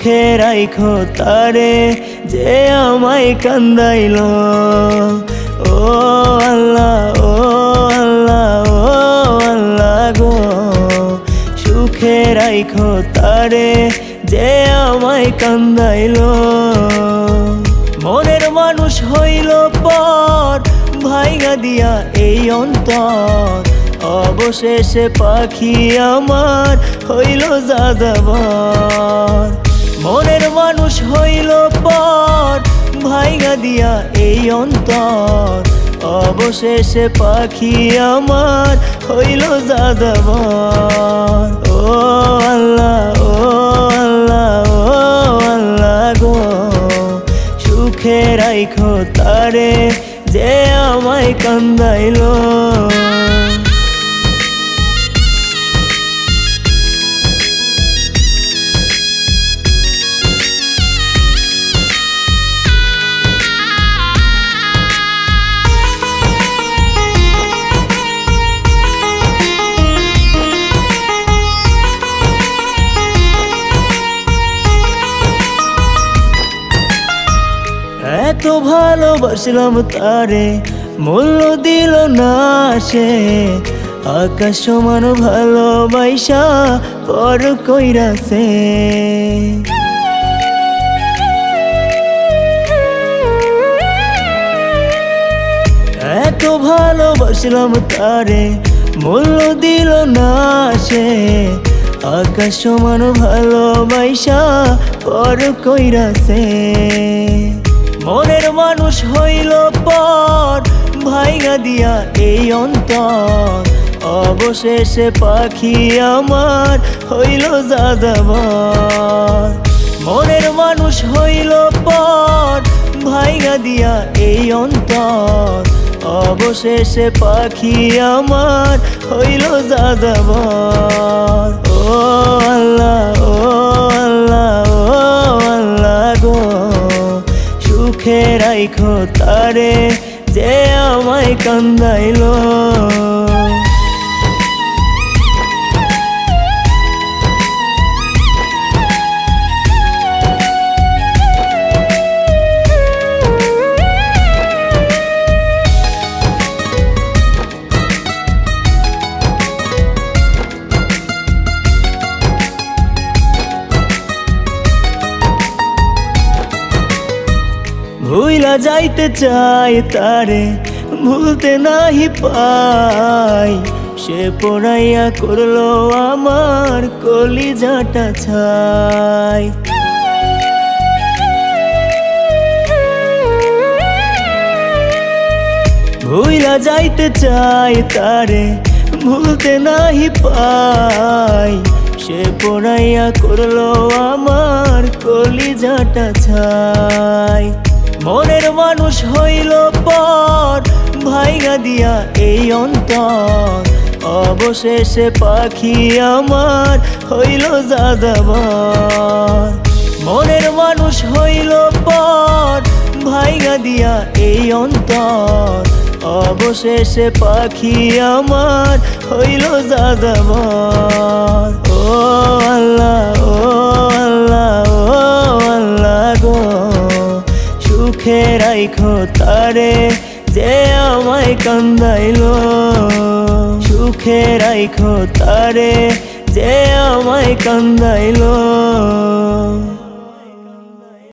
সুখে রাইখো তারে যে আমায় কান্দাইল। ও আল্লাহ ও আল্লাহ ও আল্লাহ গো। সুখে রাইখো তারে যে আমায় কান্দাইল। মনের মানুষ হইল পর ভাইগা দিয়া এই অন্তর। অবশেষে পাখি আমার হইল যাযাবর। দিয়া এই অন্তর। অবশেষে পাখি আমার হইল যাযাবর। ও আল্লাহ ও আল্লাহ ও আল্লাহ গো। সুখে রাইখো তারে যে আমায় কান্দাইলো। ভালোবাসলাম তারে, মূল্য দিল না সে। আকাশ সমান ভালোবাসা পর কইরাছে এত ভালোবাসলাম তারে, মূল্য দিল না সে। আকাশ সমান ভালোবাসা পর কইরাছে মনের মানুষ হইল পর ভাইগা দিয়া এই অন্তর। অবশেষে পাখি আমার হইল যাযাবর। মনের মানুষ হইল পর ভাইগা দিয়া এই অন্তর। অবশেষে পাখি আমার হইল যাযাবর। রাইখো তারে যে আমায় কান্দাইলো। ভুইলা যাইতে চাই তারে, ভুলতে নাহি পাই সে পড়াইয়া করল আমার কলিজাটা ছাই। ভুইলা যাইতে চাই তারে, ভুলতে নাহি পাই সে পড়াইয়া করল আমার কলিজাটা ছাই। মনের মানুষ হইল পর ভাইগা দিয়া এই অন্তর। অবশেষে পাখি আমার হইল যাযাবর। মনের মানুষ হইল পর ভাইগা দিয়া এই অন্তর। অবশেষে পাখি আমার হইল যাযাবর। ও আল্লাহ, ও রাইখো তারে যে আমায় কান্দাইল। সুখে রাইখো তারে যে আমায় কান্দাইলো।